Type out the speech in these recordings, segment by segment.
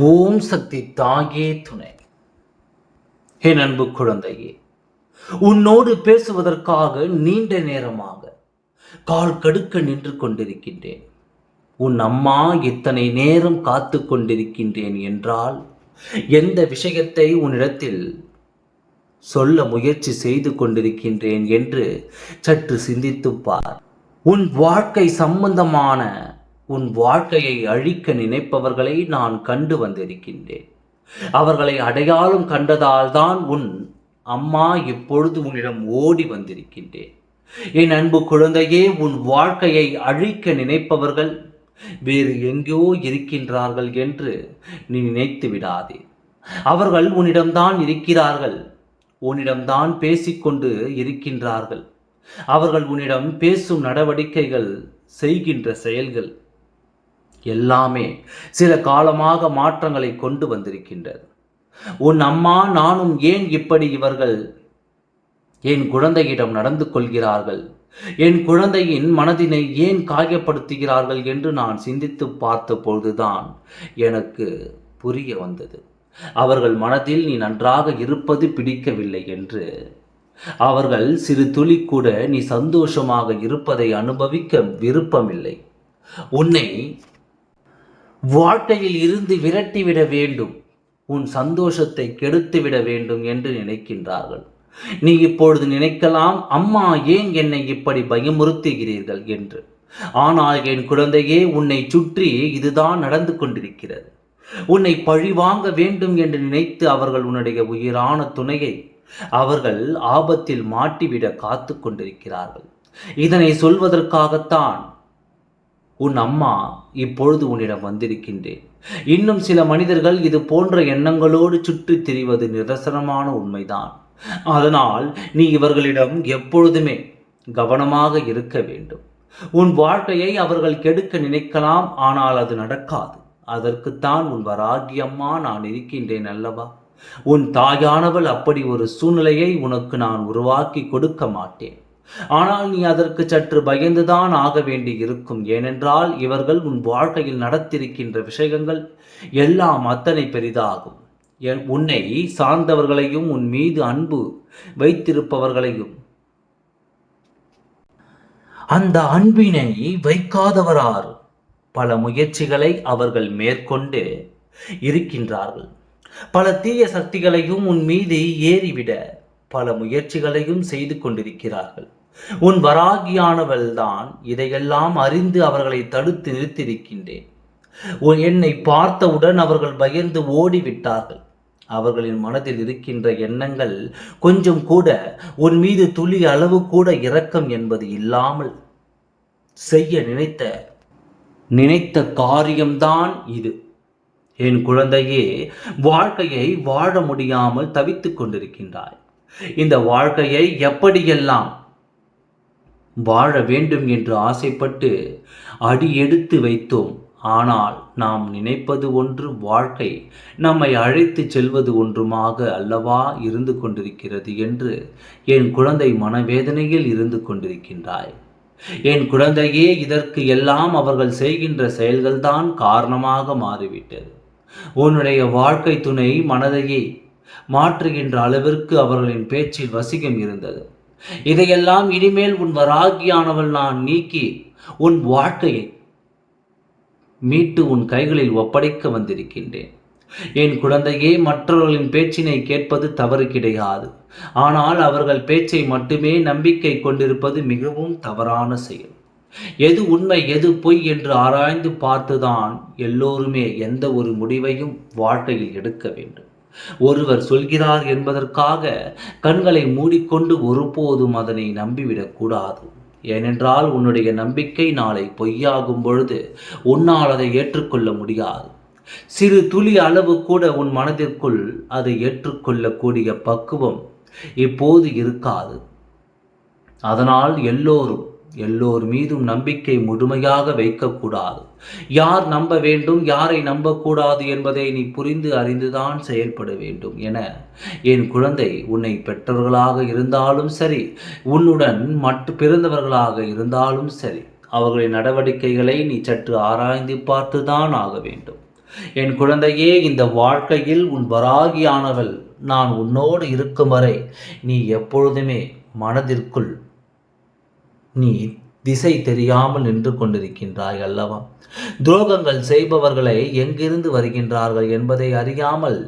ஓம் சக்தி தாயே துணை. என் அன்பு குழந்தையே உன்னோடு பேசுவதற்காக நீண்ட நேரமாக கால் கடுக்க நின்று கொண்டிருக்கின்றேன். உன் அம்மா இத்தனை நேரம் காத்து கொண்டிருக்கின்றேன் என்றால் எந்த விஷயத்தை உன்னிடத்தில் சொல்ல முயற்சி செய்து கொண்டிருக்கின்றேன் என்று சற்று சிந்தித்துப்பார் உன் வாழ்க்கை சம்பந்தமான உன் வாழ்க்கையை அழிக்க நினைப்பவர்களை நான் கண்டு வந்திருக்கின்றேன். அவர்களை அடையாளம் கண்டதால் தான் உன் அம்மா இப்பொழுது உன்னிடம் ஓடி வந்திருக்கின்றேன். என் அன்பு குழந்தையே உன் வாழ்க்கையை அழிக்க நினைப்பவர்கள் வேறு எங்கோ இருக்கின்றார்கள் என்று நீ நினைத்து விடாதே. அவர்கள் உன்னிடம்தான் இருக்கிறார்கள் உன்னிடம்தான் பேசிக்கொண்டு இருக்கின்றார்கள். அவர்கள் உன்னிடம் பேசும் நடவடிக்கைகள் செய்கின்ற செயல்கள் எல்லாமே சில காலமாக மாற்றங்களை கொண்டு வந்திருக்கின்றது. உன் அம்மா நானும் ஏன் இப்படி இவர்கள்? என் குழந்தையிடம் நடந்து கொள்கிறார்கள். என் குழந்தையின் மனதினை ஏன் காயப்படுத்துகிறார்கள்? என்று நான் சிந்தித்து பார்த்த பொழுதுதான் எனக்கு புரிய வந்தது. அவர்கள் மனதில் நீ நன்றாக இருப்பது பிடிக்கவில்லை என்று. அவர்கள் சிறு துளி கூட நீ சந்தோஷமாக இருப்பதை அனுபவிக்க விருப்பமில்லை. உன்னை வாழ்க்கையில் இருந்து விரட்டிவிட வேண்டும். உன் சந்தோஷத்தை கெடுத்துவிட வேண்டும் என்று நினைக்கின்றார்கள். நீ இப்பொழுது நினைக்கலாம் அம்மா ஏன் என்னை இப்படி பயமுறுத்துகிறீர்கள்? என்று. ஆனால் என் குழந்தையே உன்னை சுற்றி இதுதான் நடந்து கொண்டிருக்கிறது. உன்னை பழி வாங்க வேண்டும் என்று நினைத்து அவர்கள் உன்னுடைய உயிரான துணையை அவர்கள் ஆபத்தில் மாட்டிவிட காத்து கொண்டிருக்கிறார்கள். இதனை சொல்வதற்காகத்தான் உன் அம்மா இப்பொழுது உன்னிடம் வந்திருக்கின்றேன். இன்னும் சில மனிதர்கள் இது போன்ற எண்ணங்களோடு சுற்றித் திரிவது நிதர்சனமான உண்மைதான். அதனால் நீ இவர்களிடம் எப்பொழுதுமே கவனமாக இருக்க வேண்டும். உன் வாழ்க்கையை அவர்கள் கெடுக்க நினைக்கலாம் ஆனால் அது நடக்காது. அதற்குத்தான் உன் வராகியம்மா நான் இருக்கின்றேன் அல்லவா? உன் தாயானவள் அப்படி ஒரு சூழ்நிலையை உனக்கு நான் உருவாக்கி கொடுக்க மாட்டேன். ஆனால் நீ அதற்கு சற்று பயந்துதான் ஆக வேண்டி இருக்கும் ஏனென்றால் இவர்கள் உன் வாழ்க்கையில் நடத்திருக்கின்ற விஷயங்கள் எல்லாம் அத்தனை பெரிதாகும். என் உன்னை சார்ந்தவர்களையும் உன் மீது அன்பு வைத்திருப்பவர்களையும் அந்த அன்பினை வைக்காதவரார் பல முயற்சிகளை அவர்கள் மேற்கொண்டு இருக்கின்றார்கள். பல தீய சக்திகளையும் உன் மீது ஏறிவிட பல முயற்சிகளையும் செய்து கொண்டிருக்கிறார்கள். உன் வராகியானவள் தான் இதையெல்லாம் அறிந்து அவர்களை தடுத்து நிறுத்தியிருக்கின்றேன். உன் என்னை பார்த்தவுடன் அவர்கள் பயந்து ஓடிவிட்டார்கள். அவர்களின் மனதில் இருக்கின்ற எண்ணங்கள் கொஞ்சம் கூட உன் மீது துளி அளவு கூட இரக்கம் என்பது இல்லாமல் செய்ய நினைத்த நினைத்த காரியம்தான் இது. என் குழந்தையே வாழ்க்கையை வாழ முடியாமல் தவித்துக் கொண்டிருக்கின்றாய். இந்த வாழ்க்கையை எப்படியெல்லாம் வாழ வேண்டும் என்று ஆசைப்பட்டு அடி எடுத்து வைத்தோம். ஆனால் நாம் நினைப்பது ஒன்று வாழ்க்கை நம்மை அழைத்து செல்வது ஒன்றுமாக அல்லவா இருந்து கொண்டிருக்கிறது என்று என் குழந்தை மனவேதனையில் இருந்து கொண்டிருக்கின்றாய் என் குழந்தையே இதற்கு எல்லாம் அவர்கள் செய்கின்ற செயல்கள்தான் காரணமாக மாறிவிட்டது. உன்னுடைய வாழ்க்கை துணை மனதையே மாற்றுகின்ற அளவிற்கு அவர்களின் பேச்சில் வசிகம் இருந்தது. இதையெல்லாம் இனிமேல் உன் வராகியானவள் நான் நீக்கி உன் வாழ்க்கையை மீட்டு உன் கைகளில் ஒப்படைக்க வந்திருக்கின்றேன். என் குழந்தையே மற்றவர்களின் பேச்சினை கேட்பது தவறு கிடையாது. ஆனால் அவர்கள் பேச்சை மட்டுமே நம்பிக்கை கொண்டிருப்பது மிகவும் தவறான செயல். எது உண்மை எது பொய் என்று ஆராய்ந்து பார்த்துதான் எல்லோருமே எந்த ஒரு முடிவையும் வாழ்க்கையில் எடுக்க வேண்டும். ஒருவர் சொல்கிறார் என்பதற்காக கண்களை மூடிக்கொண்டு ஒருபோதும் அதனை நம்பிவிடக்கூடாது. ஏனென்றால் உன்னுடைய நம்பிக்கை நாளை பொய்யாகும் பொழுது உன்னால் அதை ஏற்றுக்கொள்ள முடியாது. சிறு துளி அளவு கூட உன் மனதிற்குள் அதை ஏற்றுக்கொள்ளக்கூடிய பக்குவம் இப்போது இருக்காது. அதனால் எல்லோரும் எல்லோர் மீதும் நம்பிக்கை முழுமையாக வைக்கக்கூடாது. யார் நம்ப வேண்டும் யாரை நம்பக்கூடாது என்பதை நீ புரிந்து அறிந்துதான் செயல்பட வேண்டும் என என் குழந்தை உன்னை பெற்றவர்களாக இருந்தாலும் சரி உன்னுடன் மற்ற பிறந்தவர்களாக இருந்தாலும் சரி அவர்களின் நடவடிக்கைகளை நீ சற்று ஆராய்ந்து பார்த்துதான் ஆக வேண்டும். என் குழந்தையே இந்த வாழ்க்கையில் உன் வராகியானவள் நான் உன்னோடு இருக்கும் வரை நீ எப்பொழுதுமே மனதிற்குள் நீ திசை தெரியாமல் நின்று கொண்டிருக்கின்றாய் அல்லவா? துரோகங்கள் செய்பவர்களை எங்கிருந்து வருகின்றார்கள் என்பதை அறியாமல்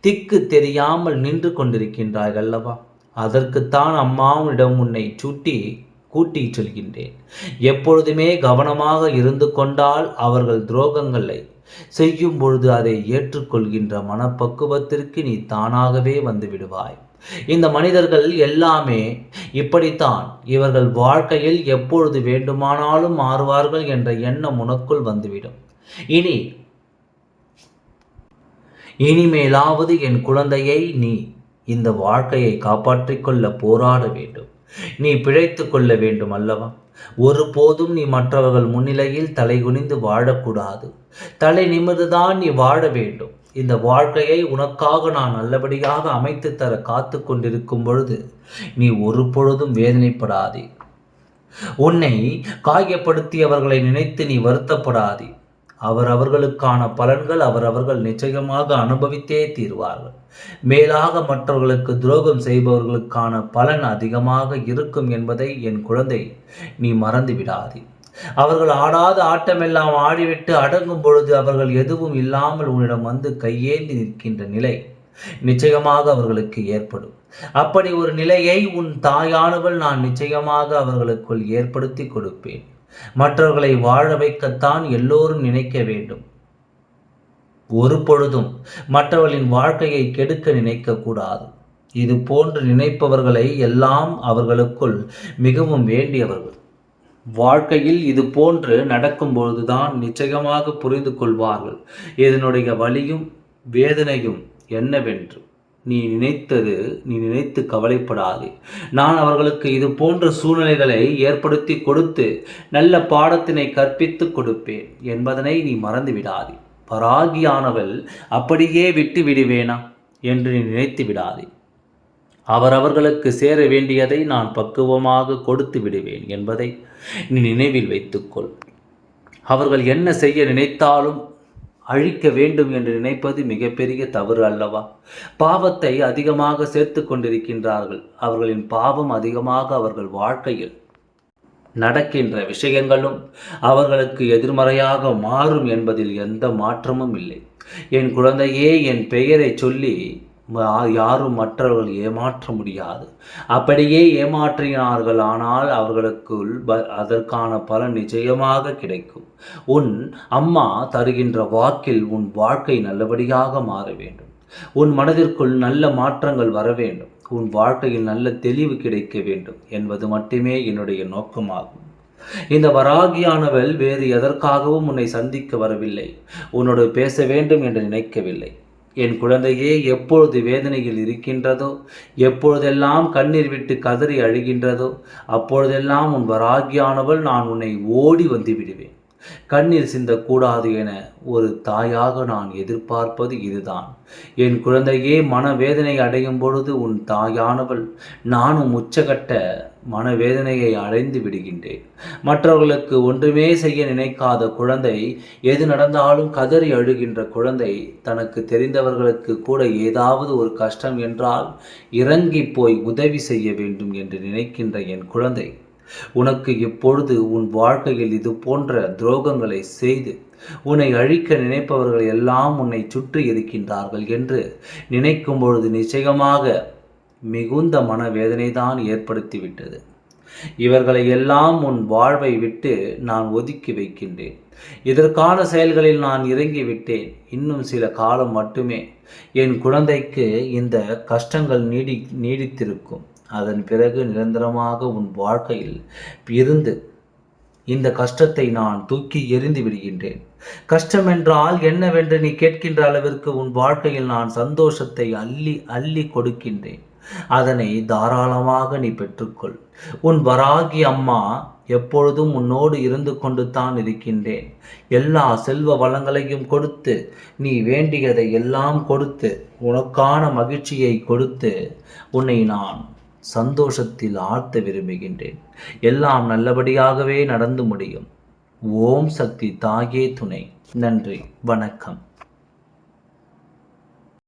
திக்கு தெரியாமல் நின்று கொண்டிருக்கின்றாய் அல்லவா? அதற்குத்தான் அம்மாவிடம் உன்னை சுட்டி கூட்டி சொல்கின்றேன். எப்பொழுதுமே கவனமாக இருந்து கொண்டால் அவர்கள் துரோகங்களை செய்யும் பொழுது அதை ஏற்றுக்கொள்கின்ற மனப்பக்குவத்திற்கு நீ தானாகவே வந்து விடுவாய். இந்த மனிதர்கள் எல்லாமே இப்படித்தான். இவர்கள் வாழ்க்கையில் எப்பொழுது வேண்டுமானாலும் மாறுவார்கள் என்ற எண்ணம் உனக்குள் வந்துவிடும். இனி இனிமேலாவது என் குழந்தையை நீ இந்த வாழ்க்கையை காப்பாற்றிக் கொள்ள போராட வேண்டும். நீ பிழைத்து கொள்ள வேண்டும் அல்லவா? ஒருபோதும் நீ மற்றவர்கள் முன்னிலையில் தலை குனிந்து வாழக்கூடாது. தலை நிமிர்ந்துதான் நீ வாழ வேண்டும். இந்த வாழ்க்கையை உனக்காக நான் நல்லபடியாக அமைத்து தர காத்து கொண்டிருக்கும் பொழுது நீ ஒரு பொழுதும் வேதனைப்படாதே. உன்னை காயப்படுத்தியவர்களை நினைத்து நீ வருத்தப்படாதே. அவர் அவர்களுக்கான பலன்கள் அவர் அவர்கள் நிச்சயமாக அனுபவித்தே தீர்வார்கள். மேலாக மற்றவர்களுக்கு துரோகம் செய்பவர்களுக்கான பலன் அதிகமாக இருக்கும் என்பதை என் குழந்தை நீ மறந்து விடாதே. அவர்கள் ஆடாத ஆட்டமெல்லாம் ஆடிவிட்டு அடங்கும் பொழுது அவர்கள் எதுவும் இல்லாமல் உன்னிடம் வந்து கையேந்தி நிற்கின்ற நிலை நிச்சயமாக அவர்களுக்கு ஏற்படும். அப்படி ஒரு நிலையை உன் தாயானவள் நான் நிச்சயமாக அவர்களுக்குள் ஏற்படுத்தி கொடுப்பேன். மற்றவர்களை வாழ வைக்கத்தான் எல்லோரும் நினைக்க வேண்டும். ஒரு பொழுதும் மற்றவர்களின் வாழ்க்கையை கெடுக்க நினைக்க கூடாது. இது போன்று நினைப்பவர்களை எல்லாம் அவர்களுக்குள் மிகவும் வேண்டியவர்கள். வாழ்க்கையில் இது போன்று நடக்கும்பொழுதுதான் நிச்சயமாக புரிந்து கொள்வார்கள். இதனுடைய வலியும் வேதனையும் என்னவென்று. நீ நினைத்தது நீ நினைத்து கவலைப்படாதே. நான் அவர்களுக்கு இது போன்ற சூழ்நிலைகளை ஏற்படுத்தி கொடுத்து நல்ல பாடத்தினை கற்பித்து கொடுப்பேன் என்பதனை நீ மறந்து விடாதே பராகியானவள் அப்படியே விட்டு விடுவேனா என்று நீ நினைத்து விடாதே அவரவர்களுக்கு சேர வேண்டியதை நான் பக்குவமாக கொடுத்து விடுவேன் என்பதை நீ நினைவில் வைத்துக்கொள். அவர்கள் என்ன செய்ய நினைத்தாலும் அழிக்க வேண்டும் என்று நினைப்பது மிகப்பெரிய தவறு அல்லவா? பாவத்தை அதிகமாக சேர்த்து கொண்டிருக்கின்றார்கள். அவர்களின் பாவம் அதிகமாக அவர்கள் வாழ்க்கையில் நடக்கின்ற விஷயங்களும் அவர்களுக்கு எதிர்மறையாக மாறும் என்பதில் எந்த மாற்றமும் இல்லை. என் குழந்தையே என் பெயரை சொல்லி யாரும் மற்றவர்கள் ஏமாற்ற முடியாது. அப்படியே ஏமாற்றினார்கள் ஆனால் அவர்களுக்குள் அதற்கான பலன் நிச்சயமாக கிடைக்கும். உன் அம்மா தருகின்ற வாக்கில் உன் வாழ்க்கை நல்லபடியாக மாற வேண்டும். உன் மனதிற்குள் நல்ல மாற்றங்கள் வர வேண்டும். உன் வாழ்க்கையில் நல்ல தெளிவு கிடைக்க வேண்டும் என்பது மட்டுமே என்னுடைய நோக்கமாகும். இந்த வராகியானவள் வேறு எதற்காகவும் உன்னை சந்திக்க வரவில்லை. உன்னோடு பேச வேண்டும் என்று நினைக்கவில்லை. என் குழந்தையே எப்பொழுது வேதனையில் இருக்கின்றதோ எப்பொழுதெல்லாம் கண்ணீர் விட்டு கதறி அழுகின்றதோ அப்பொழுதெல்லாம் உன் வராகியானவள் நான் உன்னை ஓடி வந்து விடுவேன் கண்ணீர் சிந்தக்கூடாது என ஒரு தாயாக நான் எதிர்பார்ப்பது இதுதான். என் குழந்தையே மனவேதனை அடையும் பொழுது உன் தாயானவள் நானும் உச்சகட்ட மனவேதனையை அடைந்து விடுகின்றேன். மற்றவர்களுக்கு ஒன்றுமே செய்ய நினைக்காத குழந்தை எது நடந்தாலும் கதறி அழுகின்ற குழந்தை தனக்கு தெரிந்தவர்களுக்கு கூட ஏதாவது ஒரு கஷ்டம் என்றால் இறங்கி போய் உதவி செய்ய வேண்டும் என்று நினைக்கின்ற என் குழந்தை. உனக்கு இப்பொழுது உன் வாழ்க்கையில் இது போன்ற துரோகங்களை செய்து உன்னை அழிக்க நினைப்பவர்கள் எல்லாம் உன்னை சுற்றி இருக்கின்றார்கள் என்று நினைக்கும் பொழுது நிச்சயமாக மிகுந்த மனவேதனைதான் ஏற்படுத்திவிட்டது. இவர்களை எல்லாம் உன் வாழ்வை விட்டு நான் ஒதுக்கி வைக்கின்றேன். இதற்கான செயல்களில் நான் இறங்கிவிட்டேன். இன்னும் சில காலம் மட்டுமே. என் குழந்தைக்கு இந்த கஷ்டங்கள் நீடி நீடித்திருக்கும். அதன் பிறகு நிரந்தரமாக உன் வாழ்க்கையில் இருந்து இந்த கஷ்டத்தை நான் தூக்கி எறிந்து விடுகின்றேன். கஷ்டம் என்றால் என்னவென்று நீ கேட்கின்ற அளவிற்கு உன் வாழ்க்கையில் நான் சந்தோஷத்தை அள்ளி அள்ளி கொடுக்கின்றேன். அதனை தாராளமாக நீ பெற்றுக்கொள். உன் வராகி அம்மா எப்பொழுதும் உன்னோடு இருந்து கொண்டு தான் இருக்கின்றேன். எல்லா செல்வ வளங்களையும் கொடுத்து நீ வேண்டியதை எல்லாம் கொடுத்து உனக்கான மகிழ்ச்சியை கொடுத்து உன்னை நான் சந்தோஷத்தில் ஆழ்த்த விரும்புகின்றேன். எல்லாம் நல்லபடியாகவே நடந்து முடியும். ஓம் சக்தி தாயே துணை. நன்றி. வணக்கம்.